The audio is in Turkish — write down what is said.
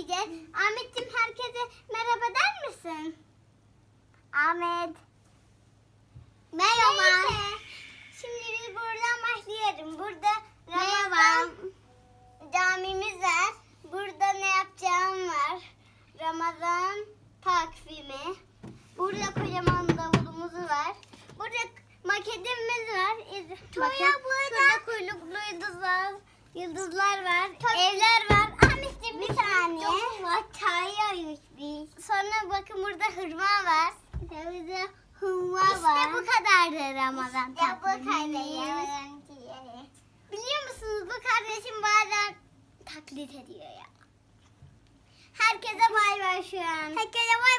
çekeceğiz. Ahmet'cim herkese merhaba der misin? Ahmet. Merhaba. Neyse. Şimdi biz buradan başlayalım. Burada Ramazan camimiz var. Burada ne yapacağım var. Ramazan takvimi. Burada kocaman davulumuz var. Burada maketimiz var. Toya burada. Şurada kuyruklu yıldızlar, yıldızlar var. Top... Evler var. Bakın burada hırma var. Burada hurma İşte var. bu kadardı Ramazan İşte bu tatlımız. kadar. Biliyor musunuz bu kardeşim bazen taklit ediyor ya. Herkese bay bay şu an. Herkese bay